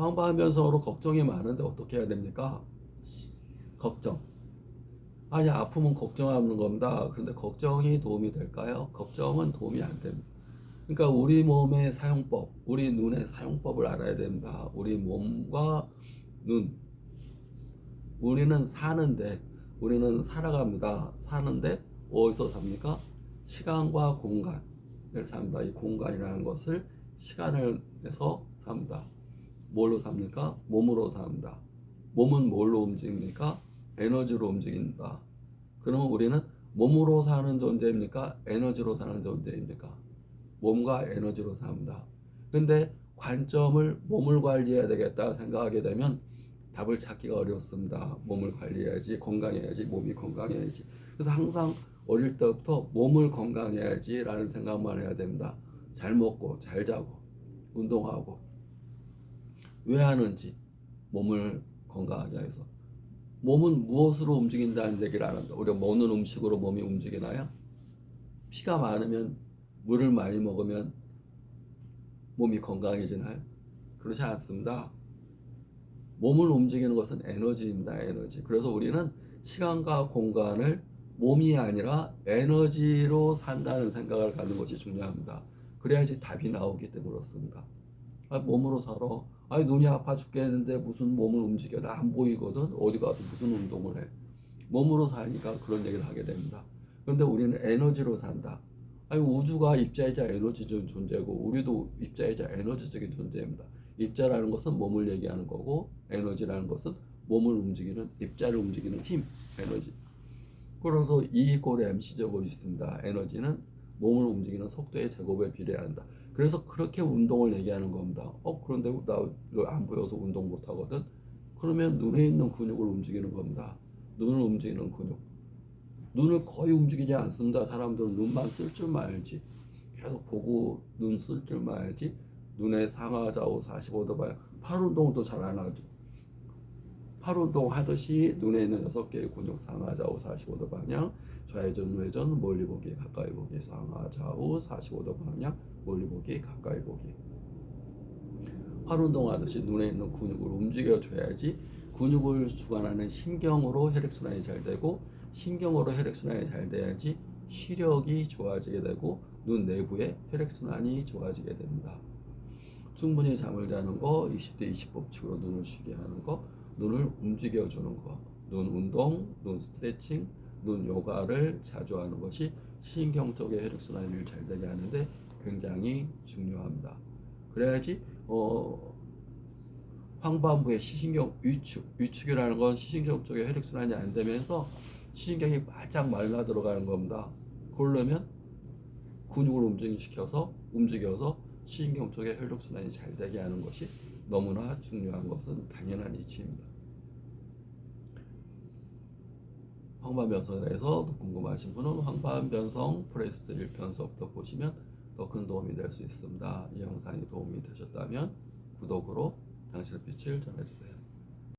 황반변성으로 걱정이 많은데 어떻게 해야 됩니까? 걱정. 아니 아프면 걱정하는 겁니다. 그런데 걱정이 도움이 될까요? 걱정은 도움이 안 됩니다. 그러니까 우리 몸의 사용법, 우리 눈의 사용법을 알아야 됩니다. 우리 몸과 눈. 우리는 사는데, 우리는 살아갑니다. 사는데 어디서 삽니까? 시간과 공간을 삽니다. 이 공간이라는 것을 시간을 내서 삽니다. 뭘로 삽니까? 몸으로 삽니다. 몸은 뭘로 움직입니까? 에너지로 움직인다. 그러면 우리는 몸으로 사는 존재입니까? 에너지로 사는 존재입니까? 몸과 에너지로 삽니다. 근데 관점을 몸을 관리해야 되겠다 생각하게 되면 답을 찾기가 어렵습니다. 몸을 관리해야지, 건강해야지, 몸이 건강해야지. 그래서 항상 어릴 때부터 몸을 건강해야지라는 생각만 해야 됩니다. 잘 먹고, 잘 자고, 운동하고. 왜 하는지, 몸을 건강하게 해서. 몸은 무엇으로 움직인다는 얘기를 안 합니다. 우리가 먹는 음식으로 몸이 움직이나요? 피가 많으면 물을 많이 먹으면 몸이 건강해지나요? 그렇지 않습니다. 몸을 움직이는 것은 에너지입니다. 에너지. 그래서 우리는 시간과 공간을 몸이 아니라 에너지로 산다는 생각을 갖는 것이 중요합니다. 그래야지 답이 나오기 때문에 그렇습니다. 아, 몸으로 살아. 아니 눈이 아파 죽겠는데 무슨 몸을 움직여 나 안 보이거든? 어디 가서 무슨 운동을 해? 몸으로 사니까 그런 얘기를 하게 됩니다. 그런데 우리는 에너지로 산다. 아니 우주가 입자이자 에너지적인 존재고 우리도 입자이자 에너지적인 존재입니다. 입자라는 것은 몸을 얘기하는 거고 에너지라는 것은 몸을 움직이는 입자를 움직이는 힘 에너지. 그래서 E 이꼴 MC 제곱이 있습니다. 에너지는 몸을 움직이는 속도의 제곱에 비례한다 그래서 그렇게 운동을 얘기하는 겁니다. 어 그런데 나 안 보여서 운동 못 하거든. 그러면 눈에 있는 근육을 움직이는 겁니다. 눈을 움직이는 근육. 눈을 거의 움직이지 않습니다. 사람들은 눈만 쓸 줄만 알지. 계속 보고 눈 쓸 줄만 알지. 눈의 상하 좌우 45도 방향. 팔 운동도 잘 안 하죠. 팔 운동 하듯이 눈에 있는 여섯 개의 근육 상하 좌우 45도 방향, 좌회전 우회전 멀리 보기 가까이 보기 상하 좌우 45도 방향 멀리 보기 가까이 보기 팔 운동하듯이 눈에 있는 근육을 움직여 줘야지 근육을 주관하는 신경으로 혈액순환이 잘 되고 신경으로 혈액순환이 잘 돼야지 시력이 좋아지게 되고 눈 내부의 혈액순환이 좋아지게 됩니다. 충분히 잠을 자는 거, 20대 20법칙으로 눈을 쉬게 하는 거, 눈을 움직여 주는 거, 눈 운동, 눈 스트레칭, 눈 요가를 자주 하는 것이 신경 쪽의 혈액 순환을 잘 되게 하는데 굉장히 중요합니다. 그래야지 어, 황반부의 시신경 위축, 위축이라는 건 시신경 쪽에 혈액 순환이 안 되면서 시신경이 바짝 말라 들어가는 겁니다. 그러려면 근육을 움직이시켜서 움직여서 시 신경 쪽에 혈액순환이 잘 되게 하는 것이 너무나 중요한 것은 당연한 이치입니다. 황반변성에 대해서 궁금하신 분은 황반변성 프레스트 1편서부터 보시면 더 큰 도움이 될 수 있습니다. 이 영상이 도움이 되셨다면 구독으로 당신의 빛을 전해주세요.